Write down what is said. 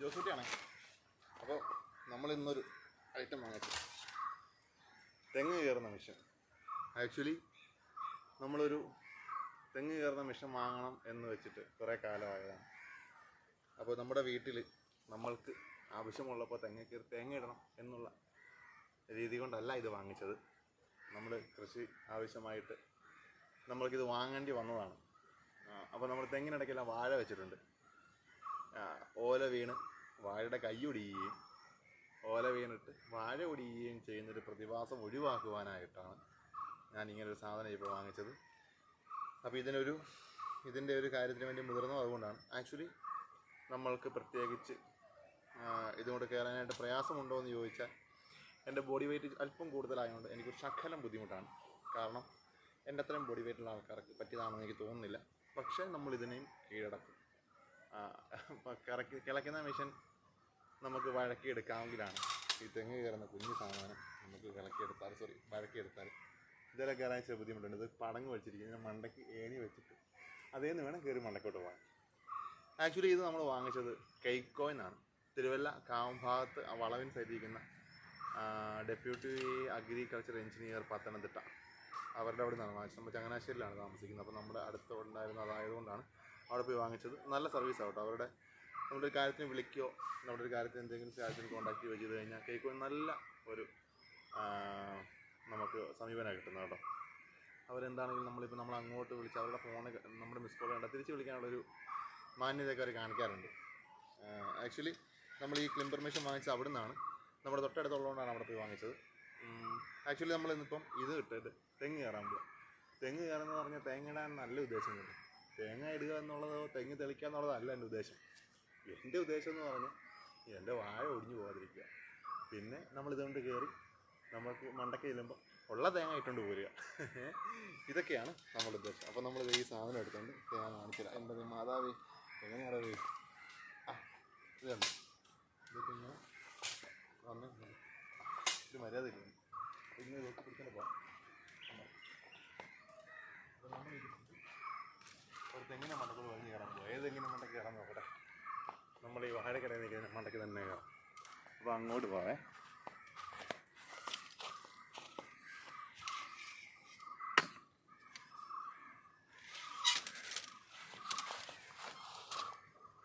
ജോസൂട്ടിയാണേ. അപ്പോൾ നമ്മൾ ഇന്നൊരു ഐറ്റം വാങ്ങിച്ചു തെങ്ങ് കയറുന്ന മിഷൻ ആക്ച്വലി നമ്മളൊരു തെങ്ങ് കയറുന്ന മിഷൻ വാങ്ങണം എന്ന് വെച്ചിട്ട് കുറേ കാലമായതാണ്. അപ്പോൾ നമ്മുടെ വീട്ടിൽ നമ്മൾക്ക് ആവശ്യമുള്ളപ്പോൾ തെങ്ങ് കയറി തേങ്ങ ഇടണം എന്നുള്ള രീതി കൊണ്ടല്ല ഇത് വാങ്ങിച്ചത്. നമ്മൾ കൃഷി ആവശ്യമായിട്ട് നമ്മൾക്കിത് വാങ്ങേണ്ടി വന്നതാണ്. അപ്പോൾ നമ്മൾ തെങ്ങിനിടയ്ക്കെല്ലാം വാഴ വെച്ചിട്ടുണ്ട്. ഓല വീണ് വാഴയുടെ കൈ ഒടിയുകയും ഓല വീണിട്ട് വാഴ ഒടിയുകയും ചെയ്യുന്നൊരു പ്രതിഭാസം ഒഴിവാക്കുവാനായിട്ടാണ് ഞാൻ ഇങ്ങനെ ഒരു സാധനം ഇപ്പോൾ വാങ്ങിച്ചത്. അപ്പോൾ ഇതിനൊരു ഇതിന്റെ ഒരു കാര്യത്തിന് വേണ്ടി മുതിർന്നത് അതുകൊണ്ടാണ്. ആക്ച്വലി നമ്മൾക്ക് പ്രത്യേകിച്ച് ഇതുകൊണ്ട് കയറാനായിട്ട് പ്രയാസമുണ്ടോ എന്ന് ചോദിച്ചാൽ എന്റെ ബോഡി വെയിറ്റ് അല്പം കൂടുതലായതുകൊണ്ട് എനിക്കൊരു ശകലം ബുദ്ധിമുട്ടാണ്. കാരണം എന്റെ അത്രയും ബോഡി വെയിറ്റുള്ള ആൾക്കാർക്ക് പറ്റിയതാണെന്ന് എനിക്ക് തോന്നുന്നില്ല. പക്ഷേ നമ്മൾ ഇതിനെയും കീഴടക്കും. കറക്കി കിളയ്ക്കുന്ന മെഷീൻ നമുക്ക് വഴക്കിയെടുക്കാമെങ്കിലാണ്. ഈ തെങ്ങ് കയറുന്ന കുഞ്ഞു സാധനം നമുക്ക് കിളക്കിയെടുത്താൽ സോറി വഴക്കിയെടുത്താൽ ഇതെല്ലാം കയറാൻ ഇച്ചിരി ബുദ്ധിമുട്ടുണ്ട്. ഇത് പടങ്ങ് വെച്ചിരിക്കുന്നത് മണ്ടയ്ക്ക് ഏണി വെച്ചിട്ട് അതേന്ന് വേണം കയറി മണ്ടക്കോട്ട് പോകാൻ. ആക്ച്വലി ഇത് നമ്മൾ വാങ്ങിച്ചത് കെയ്ക്കോയിന്നാണ് തിരുവല്ല കാവഭാഗത്ത് ഭാഗത്ത് വളവിൻ സൈഡിരിക്കുന്ന ഡെപ്യൂട്ടി അഗ്രികൾച്ചർ എഞ്ചിനീയർ പത്തനംതിട്ട. അവരുടെ അവിടെ നിന്നാണ് വാങ്ങിച്ചത്. നമ്മൾ ചങ്ങനാശ്ശേരിയിലാണ് താമസിക്കുന്നത്. അപ്പോൾ നമ്മുടെ അടുത്ത് ഉണ്ടായിരുന്ന അതായതുകൊണ്ടാണ് അവിടെ പോയി വാങ്ങിച്ചത്. നല്ല സർവീസ് ആവട്ടോ അവരുടെ നമ്മുടെ ഒരു കാര്യത്തിന് വിളിക്കുകയോ നമ്മുടെ ഒരു കാര്യത്തിന് എന്തെങ്കിലും കാര്യത്തിന് കോൺടാക്ട് ചെയ്യുകയോ ചെയ്ത് കഴിഞ്ഞാൽ കേൾക്കുമ്പോൾ നല്ല ഒരു നമുക്ക് സമീപനം കിട്ടുന്നത് കേട്ടോ. അവരെന്താണെങ്കിലും നമ്മളിപ്പോൾ നമ്മൾ അങ്ങോട്ട് വിളിച്ച് അവരുടെ ഫോണ് നമ്മുടെ മിസ് കോൾ കണ്ട തിരിച്ച് വിളിക്കാനുള്ളൊരു മാന്യതയൊക്കെ അവർ കാണിക്കാറുണ്ട്. ആക്ച്വലി നമ്മൾ ഈ ക്ലിം പെർമിഷൻ വാങ്ങിച്ചത് അവിടെ നിന്നാണ് നമ്മുടെ തൊട്ടടുത്തുള്ളതുകൊണ്ടാണ് അവിടെ പോയി വാങ്ങിച്ചത്. ആക്ച്വലി നമ്മൾ ഇന്നിപ്പം ഇത് ഇട്ടിട്ട് തെങ്ങ് കയറാൻ പോകുക തെങ്ങ് കയറുന്നത് പറഞ്ഞാൽ തേങ്ങ ഇടാൻ നല്ല ഉദ്ദേശം കിട്ടും തേങ്ങ ഇടുക എന്നുള്ളതോ തെങ്ങ് തെളിക്കുക എന്നുള്ളതല്ല എന്റെ ഉദ്ദേശം. എന്റെ ഉദ്ദേശം എന്ന് പറഞ്ഞാൽ എന്റെ വാഴ ഒടിഞ്ഞു പോകാതിരിക്കുക. പിന്നെ നമ്മൾ ഇതുകൊണ്ട് കയറി നമുക്ക് മണ്ടയ്ക്ക് ചെല്ലുമ്പോൾ ഉള്ള തേങ്ങ ഇട്ടുകൊണ്ട് പോരുക. ഇതൊക്കെയാണ് നമ്മുടെ ഉദ്ദേശം. അപ്പോൾ നമ്മൾ ഈ സാധനം എടുത്തുകൊണ്ട് തേങ്ങ കാണിച്ചില്ല എന്റെ മാതാവി എങ്ങനെയാണ് അത് ആ ഇത് ഇതൊക്കെ ഇങ്ങനെ വന്ന് ഇത് മര്യാദ ഇല്ല ഇന്ന് ഇതൊക്കെ പിടിച്ചാൽ പോകാം അപ്പോൾ നമ്മൾ ഇരുന്നിട്ട് ഒരു തെങ്ങിനെ മണ്ടത്തോട് വലിഞ്ഞ് കയറാൻ പോകും ഏത് തെങ്ങിനെ മണ്ടയ്ക്ക് കയറാൻ നോക്കട്ടെ? നമ്മൾ ഈ വാഴക്കടയിൽ നിൽക്കുന്ന മണ്ടയ്ക്ക് തന്നെ കയറാം. അപ്പോൾ അങ്ങോട്ട് പോവേ.